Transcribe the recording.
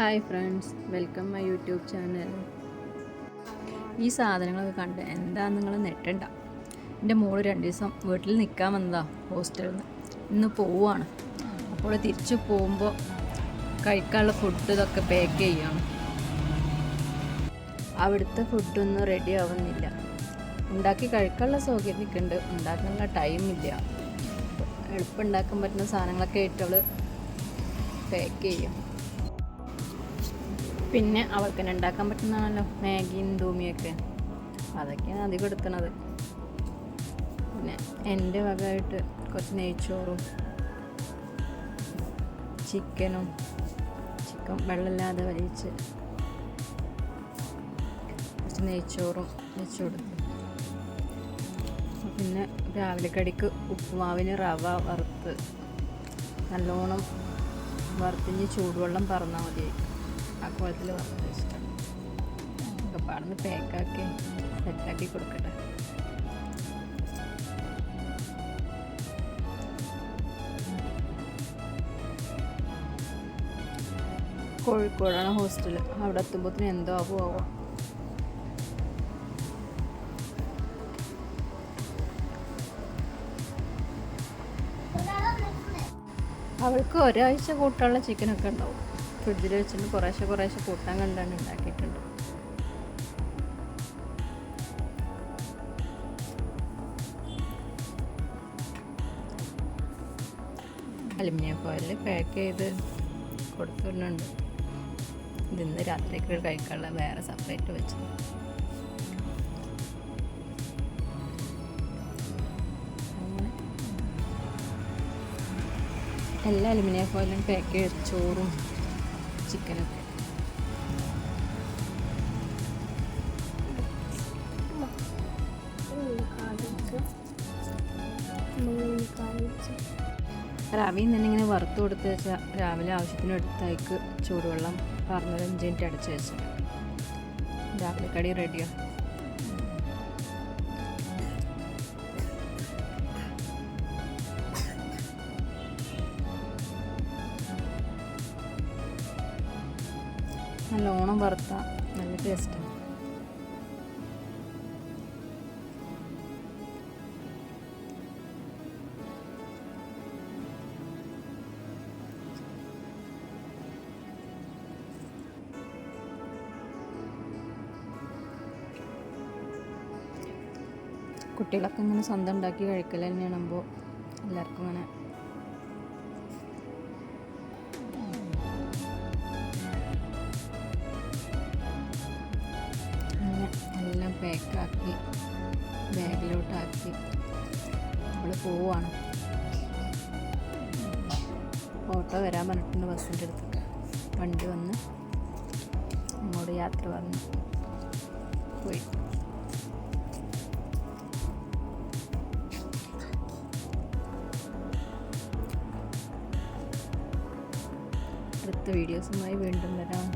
Hi friends welcome my YouTube channel ഈ സാധനങ്ങളൊക്കെ കണ്ട് എന്താ നിങ്ങൾ നെട്ടണ്ട എന്റെ മോൾ രണ്ട് ദിവസം വീട്ടിൽ നിൽക്കാൻ വന്നതാ ഹോസ്റ്റലിൽ നിന്ന് ഇന്ന് പോവുകയാണ് അപ്പോൾ തിരിച്ചു പോകുമ്പോൾ കഴിക്കാനുള്ള ഫുഡ് ഇതൊക്കെ പാക്ക് ചെയ്യണം. അവിടുത്തെ ഫുഡൊന്നും റെഡി ആവുന്നില്ല. ഉണ്ടാക്കി കഴിക്കാനുള്ള സൗകര്യം നിൽക്കുന്നുണ്ട് ഉണ്ടാക്കാനുള്ള ടൈമില്ല എളുപ്പം ഉണ്ടാക്കാൻ പറ്റുന്ന സാധനങ്ങളൊക്കെ ആയിട്ടുള്ള പാക്ക് ചെയ്യും. പിന്നെ അവൾക്ക് തന്നെ ഉണ്ടാക്കാൻ പറ്റുന്നതാണല്ലോ. മാഗിയും ധൂമിയൊക്കെ അതൊക്കെയാണ് അധികം എടുക്കുന്നത് പിന്നെ എന്റെ വകമായിട്ട് കുറച്ച് നെയ്ച്ചോറും ചിക്കനും ചിക്കൻ വെള്ളമില്ലാതെ വലിച്ച് കുറച്ച് നെയ്ച്ചോറും വെച്ച് പിന്നെ രാവിലെ കടിക്ക് ഉപ്പുമാവിന് റവ വറുത്ത് നല്ലോണം വറുത്തിഞ്ഞ് ചൂടുവെള്ളം പറഞ്ഞാൽ മതി ആ കുളത്തിൽ വന്നത് ഇഷ്ടം. ഒക്കെ പാടുന്ന പാക്കാക്കി സെറ്റാക്കി കൊടുക്കട്ടെ. കോഴിക്കോടാണ് ഹോസ്റ്റൽ. അവിടെ എത്തുമ്പോഴത്തേന് എന്തോ ആവുമോ ആവോ. അവൾക്ക് ഒരാഴ്ച കൂട്ടാനുള്ള ചിക്കനൊക്കെ ഉണ്ടാവും. ഫ്രിഡ്ജിൽ വെച്ചിട്ട് കുറേശ്ശെ കുറേശ്ശെ കൂട്ടാൻ കണ്ടാണ് ഉണ്ടാക്കിയിട്ടുണ്ട്. അലുമിനിയം ഫോയിൽ പാക്ക് ചെയ്ത് കൊടുത്തിട്ടുണ്ട് ഇതിന്ന് രാത്രിക്ക് കഴിക്കാനുള്ള വേറെ സെപ്പറേറ്റ് വെച്ചു എല്ലാ അലുമിനിയം ഫോയിലും പാക്ക് ചെയ്ത് ചോറും ചിക്കനൊക്കെ. റവിയും തന്നെ ഇങ്ങനെ വറുത്ത് കൊടുത്ത് വെച്ചാൽ രാവിലെ ആവശ്യത്തിന് എടുത്തേക്ക് ചൂടുവെള്ളം പറഞ്ഞൊരു അഞ്ച് മിനിറ്റ് അടച്ച് വെച്ചു രാവിലെ കടി റെഡിയാണ് നല്ലോണം വറുത്ത. നല്ല ടേസ്റ്റ് കുട്ടികളൊക്കെ ഇങ്ങനെ സ്വന്തം ഉണ്ടാക്കി കഴിക്കൽ തന്നെയാണുമ്പോൾ എല്ലാവർക്കും അങ്ങനെ പാക്കാക്കി ബാഗിലോട്ടാക്കി നമ്മൾ പോവാണ്. ഓട്ടോ വരാൻ പറഞ്ഞിട്ടുണ്ട് ബസ്സിന്റെ അടുത്തൊക്കെ. വണ്ടി വന്ന് നമ്മോട് യാത്ര പറഞ്ഞു പോയി. അടുത്ത വീഡിയോസുമായി വീണ്ടും വരാം.